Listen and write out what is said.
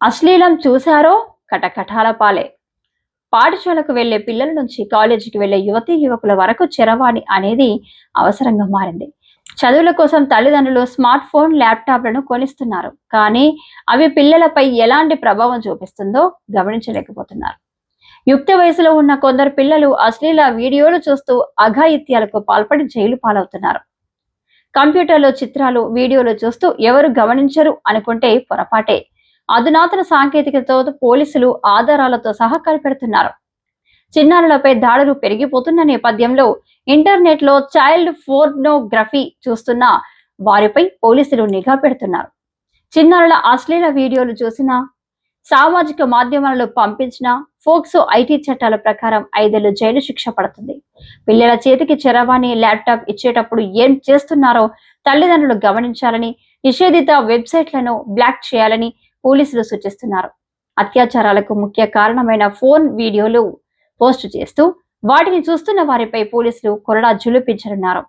అశ్లీలం చూశారో? కటకటాల పాలే. పాఠశాలకు వెళ్ళే పిల్లల నుంచి కాలేజీకి వెళ్ళే యువతీ యువకుల వరకు చరవాణి అనేది అవసరంగా మారింది. చదువుల కోసం తల్లిదండ్రులు స్మార్ట్ ఫోన్ ల్యాప్టాప్లను కొనిస్తున్నారు. కానీ అవి పిల్లలపై ఎలాంటి ప్రభావం చూపిస్తుందో గమనించలేకపోతున్నారు. యుక్త వయసులో ఉన్న కొందరు పిల్లలు అశ్లీల వీడియోలు చూస్తూ అఘాయిత్యాలకు పాల్పడి జైలు పాలవుతున్నారు. కంప్యూటర్లో చిత్రాలు వీడియోలు చూస్తూ ఎవరు గమనించరు అనుకుంటే పొరపాటే. అధునాతన సాంకేతికతతో పోలీసులు ఆధారాలతో సహా కనిపెడుతున్నారు. చిన్నారులపై దాడులు పెరిగిపోతున్న నేపథ్యంలో ఇంటర్నెట్లో చైల్డ్ ఫోర్నోగ్రఫీ చూస్తున్న వారిపై పోలీసులు నిఘా పెడుతున్నారు. చిన్నారుల అశ్లీల వీడియోలు చూసిన సామాజిక మాధ్యమాలలో పంపించిన ఫోక్సో ఐటీ చట్టాల ప్రకారం ఐదేళ్ళు జైలు శిక్ష పడుతుంది. పిల్లల చేతికి చరవాణి ల్యాప్టాప్ ఇచ్చేటప్పుడు ఏం చేస్తున్నారో తల్లిదండ్రులు గమనించాలని నిషేధిత వెబ్సైట్లను బ్లాక్ చేయాలని పోలీసులు సూచిస్తున్నారు. అత్యాచారాలకు ముఖ్య కారణమైన ఫోన్ వీడియోలు పోస్ట్ చేస్తూ వాటిని చూస్తున్న వారిపై పోలీసులు కొరడా జులుపించనున్నారు.